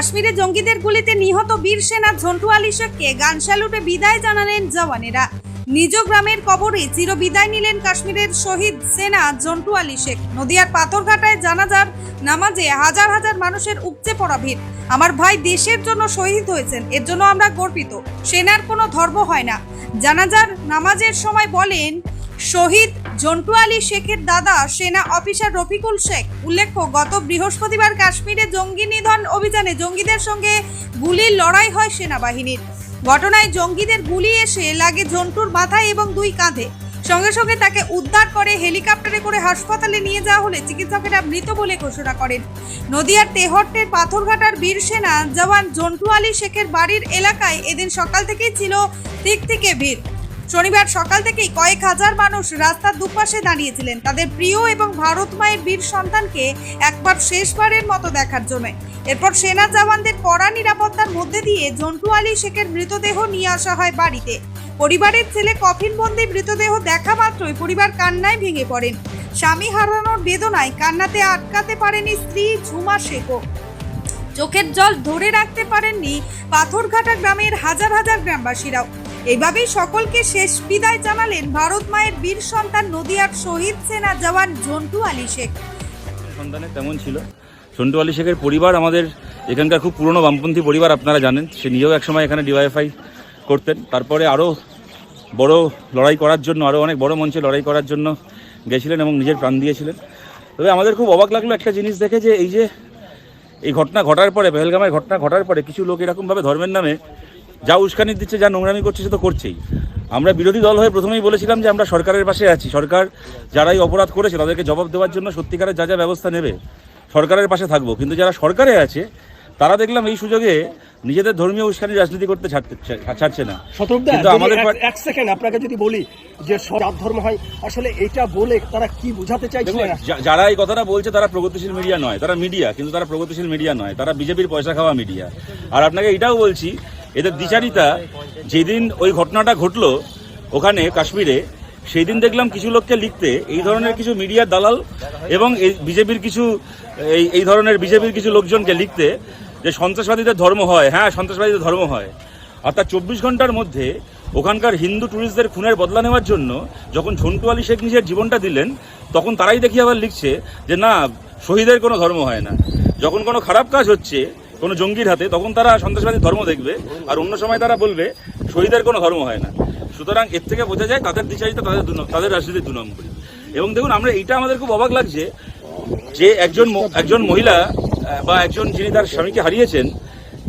কাশ্মীরে জঙ্গিদের গুলিতে নিহত বীর সেনা ঝন্টু আলী শেখকে গান স্যালুটে বিদায় জানালেন জওয়ানেরা। নিজ গ্রামের কবরে চিরবিদায় নিলেন কাশ্মীরের শহীদ সেনা জন্টু আলী শেখ। নদিয়ার পাথরঘাটায় জানাজার নামাজে হাজার হাজার মানুষের উপচে পড়া ভিড়। আমার ভাই দেশের জন্য শহীদ হয়েছেন, এর জন্য আমরা গর্বিত। সেনার কোনো ধর্ম হয় না। জানাজার নামাজের সময় বলেন, শহীদ জন্টু আলী শেখের দাদা, সেনা অফিসার রফিকুল শেখ। উল্লেখ্য, গত বৃহস্পতিবার কাশ্মীরে জঙ্গি নিধন অভিযানে জঙ্গিদের সঙ্গে গুলির লড়াই হয় সেনাবাহিনীর। ঘটনায় জঙ্গিদের গুলি এসে লাগে জন্টুর মাথায় এবং দুই কাঁধে। সঙ্গে সঙ্গে তাকে উদ্ধার করে হেলিকপ্টারে করে হাসপাতালে নিয়ে যাওয়া হলে চিকিৎসকেরা মৃত বলে ঘোষণা করেন। নদিয়ার তেহট্টের পাথরঘাটার বীর সেনা জওয়ান জন্টু আলী শেখের বাড়ির এলাকায় এদিন সকাল থেকেই ছিল ঠিক থেকে ভিড়। শনিবার সকাল থেকেই কয়েক হাজার মানুষ রাস্তার দুপাশে দাঁড়িয়েছিলেন তাদের প্রিয় এবং ভারত মায়ের বীর সন্তানকে একবার শেষবারের মতো দেখার জন্য। এরপর সেনা জওয়ানদের কড়া নিরাপত্তার মধ্যে দিয়ে জন্টু আলী শেখের মৃতদেহ নিয়ে আসা হয় বাড়িতে। পরিবারের ছেলে কফিনবন্দি মৃতদেহ দেখা মাত্রই পরিবার কান্নায় ভেঙে পড়েন। স্বামী হারানোর বেদনায় কান্নাতে আটকাতে পারেনি স্ত্রী ঝুমা শেখও। চোখের জল ধরে রাখতে পারেননি পাথরঘাটা গ্রামের হাজার হাজার গ্রামবাসীরাও। এইভাবেই সকলকে শেষ বিদায় জানালেন ভারত মায়ের বীর সন্তান নদিয়ার শহীদ সেনা জওয়ান জন্টু আলী শেখ। সন্তানে তেমন ছিল। সন্টু আলী শেখের পরিবার আমাদের এখানকার খুব পুরনো বামপন্থী পরিবার আপনারা জানেন, সে নিজেও একসময় এখানে ডিওয়াইফাই করতেন। তারপরে আরও বড় লড়াই করার জন্য আরও অনেক বড় মঞ্চে লড়াই করার জন্য গেছিলেন এবং নিজের প্রাণ দিয়েছিলেন। তবে আমাদের খুব অবাক লাগল একটা জিনিস দেখে যে এই যে এই ঘটনা ঘটার পরে, পেহেলগামের ঘটনা ঘটার পরে কিছু লোক এরকমভাবে ধর্মের নামে যা উস্কানি দিচ্ছে যা নোংরামি করছে সে তো করছেই। আমরা বিরোধী দল হয়ে প্রথমেই বলেছিলাম যে আমরা সরকারের পাশে আছি। সরকার যারাই অপরাধ করেছে তাদেরকে জবাব দেওয়ার জন্য সত্যিকারের যা যা ব্যবস্থা নেবে সরকারের পাশে থাকব। কিন্তু যারা সরকারে আছে তারা দেখলাম এই সুযোগে নিজেদের ধর্মীয় উস্কানি রাজনীতি করতে ছাড়ছে না। কিন্তু আমাদের এক- সেকেন্ড আপনাকে যদি বলি যে জাত ধর্ম হয় আসলে এটা বলে তারা কি বোঝাতে চাইছে? যারা এই কথাটা বলছে তারা প্রগতিশীল মিডিয়া নয়। তারা মিডিয়া কিন্তু তারা প্রগতিশীল মিডিয়া নয়। তারা বিজেপির পয়সা খাওয়া মিডিয়া। আর আপনাকে এটাও বলছি এদের দ্বিচারিতা, যেদিন ওই ঘটনাটা ঘটলো ওখানে কাশ্মীরে সেই দিন দেখলাম কিছু লোককে লিখতে এই ধরনের কিছু মিডিয়ার দালাল এবং এই বিজেপির কিছু, এই এই ধরনের বিজেপির কিছু লোকজনকে লিখতে যে সন্ত্রাসবাদীদের ধর্ম হয়। হ্যাঁ সন্ত্রাসবাদীদের ধর্ম হয়। অর্থাৎ চব্বিশ ঘণ্টার মধ্যে ওখানকার হিন্দু ট্যুরিস্টদের খুনের বদলা নেওয়ার জন্য যখন ঝন্টু আলী শেখ নিজের জীবনটা দিলেন, তখন তারাই দেখি আবার লিখছে যে, না, শহীদের কোনো ধর্ম হয় না। যখন কোনো খারাপ কাজ হচ্ছে কোনো জঙ্গির হাতে, তখন তারা সন্ত্রাসবাদী ধর্ম দেখবে, আর অন্য সময় তারা বলবে, শহীদের কোনো ধর্ম হয় না। সুতরাং এর থেকে বোঝা যায় তাদের দিশারিতা তাদের তাদের রাজনীতির দু নম্বরী এবং দেখুন, আমরা এইটা আমাদের খুব অবাক লাগছে যে একজন একজন মহিলা বা একজন যিনি তার স্বামীকে হারিয়েছেন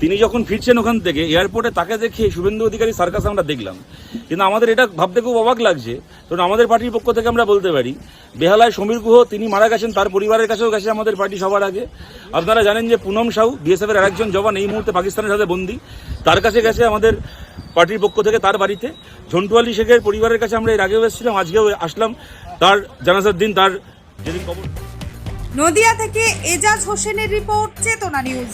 তিনি যখন ফিরছেন ওখান থেকে এয়ারপোর্টে তাকে দেখে শুভেন্দু অধিকারী সার্কাস আমরা দেখলাম। কিন্তু আমাদের এটা ভাবতে খুব অবাক লাগছে। কারণ আমাদের পার্টির পক্ষ থেকে আমরা বলতে পারি, বেহালায় সমীর গুহ, তিনি মারা গেছেন, তার পরিবারের কাছেও গেছে আমাদের পার্টি সবার আগে। আপনারা জানেন যে পুনম সাউ বিএসএফ এর আরেকজন জওয়ান, এই মুহূর্তে পাকিস্তানের সাথে বন্দী। তার কাছে গেছে আমাদের পার্টির পক্ষ থেকে তার বাড়িতে। ঝন্টু আলী শেখের পরিবারের কাছে আমরা এর আগেও এসেছিলাম, আজকেও আসলাম। তার জানাজার দিন তার যেদিন কবর নদিয়া থেকে এজাজ হোসেনের রিপোর্ট, চেতনা নিউজ।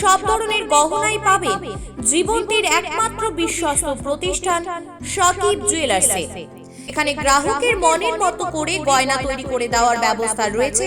সব ধরনের গহনাই পাবে জীবন্তীর একমাত্র বিশ্বস্ত প্রতিষ্ঠান সকিব জুয়েলার্সে এখানে গ্রাহকের মনের মতো করে গয়না তৈরি করে দেওয়ার ব্যবস্থা রয়েছে।